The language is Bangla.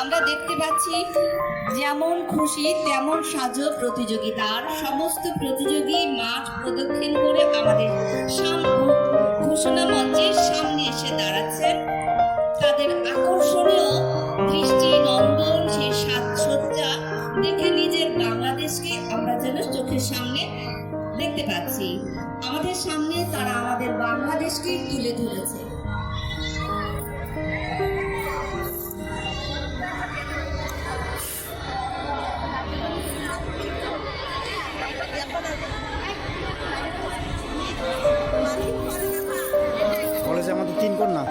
আমরা দেখতে পাচ্ছি যেমন খুশি, তেমন সাজো প্রতিযোগিতার সমস্ত প্রতিযোগী মাঠ প্রদক্ষিণ করে আমাদের ঘোষণা মঞ্চের সামনে এসে দাঁড়াচ্ছেন তাদের আকর্ষণীয় দৃষ্টি নন্দন সেই সাজসজ্জা দেখে নিজের বাংলাদেশকে আমরা যেন চোখের সামনে দেখতে পাচ্ছি। আমাদের সামনে তারা আমাদের বাংলাদেশকে তুলে ধরেছে। কলেজে আমাদের তিন কন্যা।